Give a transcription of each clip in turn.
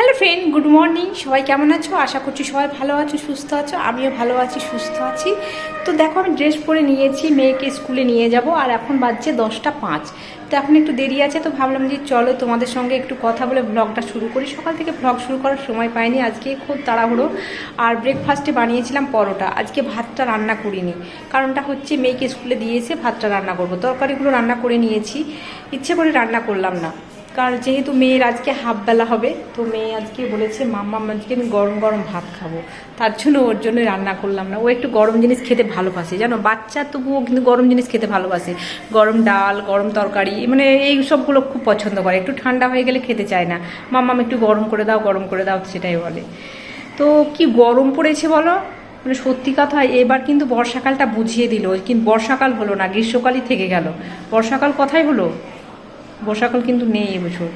Hello friend good morning সবাই কেমন আছো? আশা করছি সবাই ভালো আছো, সুস্থ আছো। আমিও ভালো আছি, সুস্থ আছি। তো দেখো, আমি ড্রেস পরে নিয়েছি, মেয়েকে স্কুলে নিয়ে যাব, আর এখন বাজছে দশটা পাঁচ। তো এখন একটু দেরি আছে, তো ভাবলাম যে চলো তোমাদের সঙ্গে একটু কথা বলে ব্লগটা শুরু করি। সকাল থেকে ব্লগ শুরু করার সময় পাইনি, আজকে খুব তাড়াহুড়ো। আর ব্রেকফাস্টে বানিয়েছিলাম পরোটা। আজকে ভাতটা রান্না করিনি। কারণটা হচ্ছে মেয়েকে স্কুলে দিয়েছে, ভাতটা রান্না করব। তরকারিগুলো রান্না করে নিয়েছি। ইচ্ছে করে রান্না করলাম না। কারণ যেহেতু মেয়ের আজকে হাফ বেলা হবে, তো মেয়ে আজকে বলেছে, মাম্মা আজকে আমি গরম গরম ভাত খাব। তার জন্য ওর জন্য রান্না করলাম না। ও একটু গরম জিনিস খেতে ভালোবাসে, জানো? বাচ্চা তবুও কিন্তু গরম জিনিস খেতে ভালোবাসে। গরম ডাল, গরম তরকারি মানে এই সবগুলো খুব পছন্দ করে। একটু ঠান্ডা হয়ে গেলে খেতে চায় না। মাম্মাম একটু গরম করে দাও, গরম করে দাও, সেটাই বলে। তো কি গরম পড়েছে বলো? মানে সত্যি কথা, এবার কিন্তু বর্ষাকালটা বুঝিয়ে দিল। কিন্তু বর্ষাকাল হলো না, গ্রীষ্মকালই থেকে গেল। বর্ষাকাল কথাই হলো? বর্ষাকাল কিন্তু নেই এবছর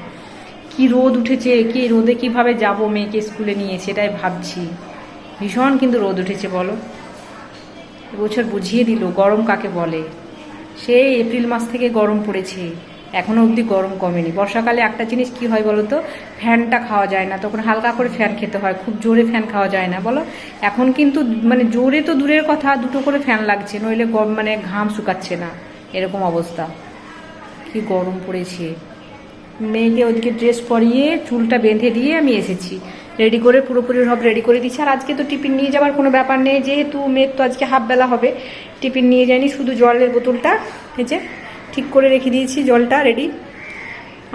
কি রোদ উঠেছে, কি রোদে কীভাবে যাব মেয়েকে স্কুলে নিয়ে, সেটাই ভাবছি। ভীষণ কিন্তু রোদ উঠেছে, বলো। এবছর বুঝিয়ে দিল, গরম কাকে বলে? সে এপ্রিল মাস থেকে গরম পড়েছে। এখনও অবধি গরম কমেনি। বর্ষাকালে একটা জিনিস কি হয় বলো তো? ফ্যানটা খাওয়া যায় না, তখন হালকা করে ফ্যান খেতে হয়, খুব জোরে ফ্যান খাওয়া যায় না, বলো? এখন কিন্তু মানে জোরে তো দূরের কথা, দুটো করে ফ্যান লাগছে, নইলে মানে ঘাম শুকাচ্ছে না, এরকম অবস্থা। কি গরম পড়েছে। মেয়েকে ওদিকে ড্রেস পরিয়ে চুলটা বেঁধে দিয়ে আমি এসেছি। রেডি করে পুরোপুরি সব রেডি করে দিচ্ছি। আর আজকে তো টিফিন নিয়ে যাওয়ার কোনো ব্যাপার নেই। যেহেতু মেয়ের তো আজকে হাফ বেলা হবে। টিফিন নিয়ে যায়নি, শুধু জলের বোতলটা হেঁচে ঠিক করে রেখে দিয়েছি, জলটা রেডি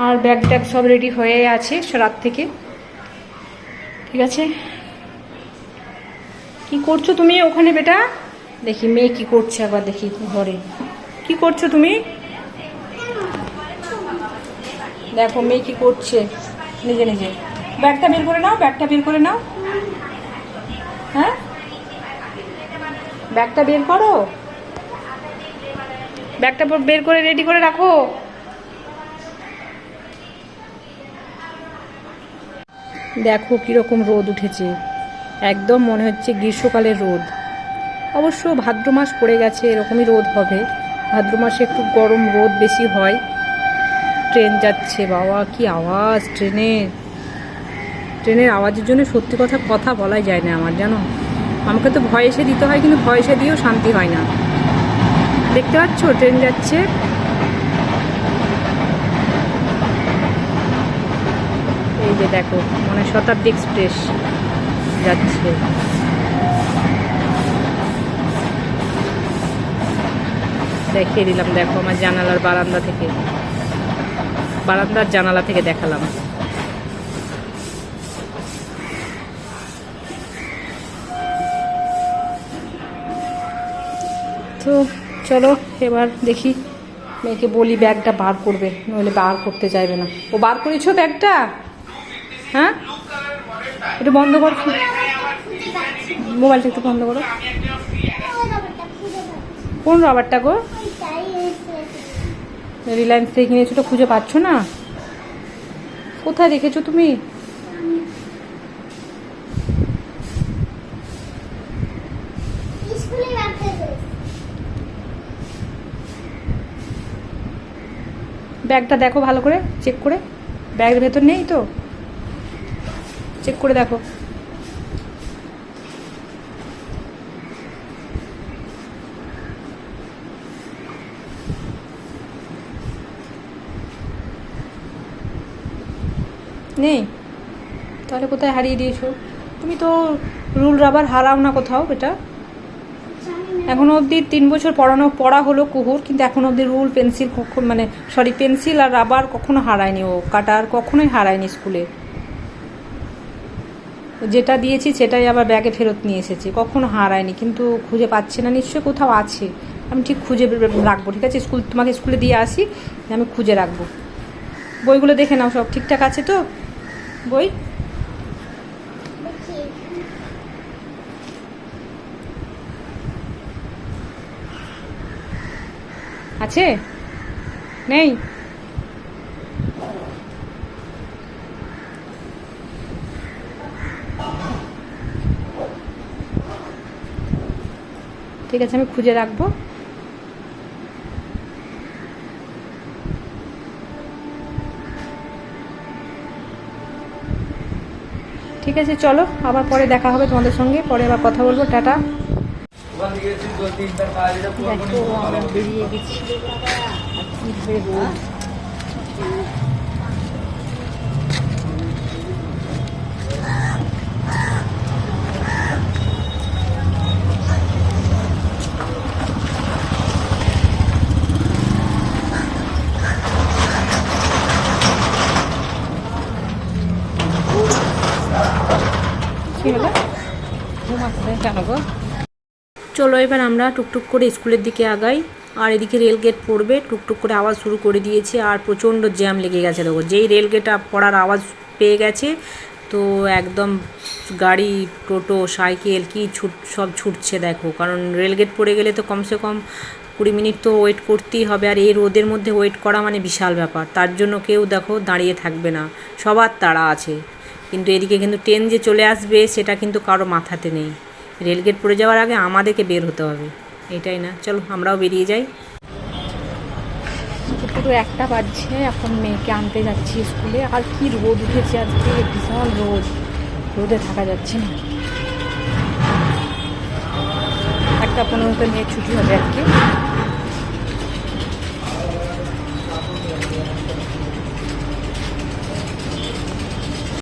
আর ব্যাগ ট্যাগ সব রেডি হয়ে আছে রাত থেকে। ঠিক আছে? কি করছ তুমি ওখানে বেটা? দেখি মেয়ে কি করছে আবার দেখি ঘরে। কি করছ তুমি? দেখো মেয়ে কি করছে। নিজে নিজে। ব্যাগটা বের করে নাও, ব্যাগটা বের করে নাও। হ্যাঁ? ব্যাগটা বের করো। ব্যাগটা বের করে রেডি করে রাখো। দেখো কীরকম রোদ উঠেছে। একদম মনে হচ্ছে গ্রীষ্মকালের রোদ। অবশ্য ভাদ্র মাস পড়ে গেছে, এরকমই রোদ হবে। ভাদ্র মাসে একটু গরম রোদ বেশি হয়। ট্রেন যাচ্ছে, বাবা, কি আওয়াজ ট্রেনের ট্রেনের আওয়াজের জন্য সত্যি কথা কথা বলাই যায় না আমার, জানো? আমাকে তো ভয়েসে দিতে হয়, কিন্তু ভয়েসে দিয়েও শান্তি হয় না। দেখতে পাচ্ছ? ট্রেন যাচ্ছে। এই যে দেখো মানে শতাব্দী এক্সপ্রেস যাচ্ছে। দেখিয়ে দিলাম, দেখো আমার জানালার বারান্দা থেকে। বারান্দার জানালা থেকে দেখালাম। তো চলো, এবার দেখি মেয়েকে বলি ব্যাগটা বার করবে, নইলে বার করতে চাইবে না। ও বার করেছ ব্যাগটা? হ্যাঁ? একটু বন্ধ কর মোবাইলটা একটু বন্ধ করো। কোন রাবারটা গো? রিলায়েন্স থেকে কিনেছো তো খুঁজে পাচ্ছ না? কোথায় দেখেছ তুমি? ব্যাগটা দেখো ভালো করে চেক করে। ব্যাগের ভেতর নেই তো? চেক করে দেখো। নেই? তাহলে কোথায় হারিয়ে দিয়েছ? তুমি তো রুল রাবার হারাও না কোথাও এটা। এখনও অবধি তিন বছর পড়ানো, পড়া হলো কুহুর, কিন্তু এখনও অবধি রুল, পেন্সিল, কখন মানে সরি পেন্সিল আর রাবার কখনো হারায়নি ও। কাটার কখনোই হারায়নি স্কুলে। যেটা দিয়েছি সেটাই আবার ব্যাগে ফেরত নিয়ে এসেছি। কখনো হারায়নি, কিন্তু খুঁজে পাচ্ছি না। নিশ্চয়ই কোথাও আছে। আমি ঠিক খুঁজে রাখব, ঠিক আছে? স্কুল, তোমাকে স্কুলে দিয়ে আসি, আমি খুঁজে রাখব। বইগুলো দেখে নাও, সব ঠিকঠাক আছে তো? বই? আছে? নেই? ঠিক আছে আমি খুঁজে রাখব। ঠিক আছে চলো আবার পরে দেখা হবে তোমাদের সঙ্গে পরে আবার কথা বলব টাটা। দেখো আমরা বেরিয়ে গেছি। চলো এবার আমরা টুকটুক করে স্কুলের দিকে আগাই। আর এদিকে রেল গেট পড়বে, টুকটুক করে আওয়াজ শুরু করে দিয়েছে আর প্রচণ্ড জ্যাম লেগে গেছে দেখো। যেই রেল গেট পড়ার আওয়াজ পেয়ে গেছে, তো একদম গাড়ি, টোটো, সাইকেল কি ছুট, সব ছুটছে দেখো। কারণ রেল গেট পড়ে গেলে তো কমসে কম কুড়ি মিনিট তো ওয়েট করতেই হবে। আর এই রোদের মধ্যে ওয়েট করা মানে বিশাল ব্যাপার। তার জন্য কেউ দেখো দাঁড়িয়ে থাকবে না। সবার তাড়া আছে। কিন্তু এদিকে কিন্তু ট্রেন যে চলে আসবে, সেটা কিন্তু কারও মাথাতে নেই। রেলগেট পড়ে যাওয়ার আগে আমাদেরকে বের হতে হবে। এটাই না। চলো, আমরাও বেরিয়ে যাই। পুরো একটা বাজছে, এখন মেয়েকে আনতে যাচ্ছি স্কুলে। আর কি রোদ উঠেছে আজকে, ভীষণ রোদ। রোদে থাকা যাচ্ছে না। একটা পনেরোতে মেয়ে ছুটি হবে আজকে।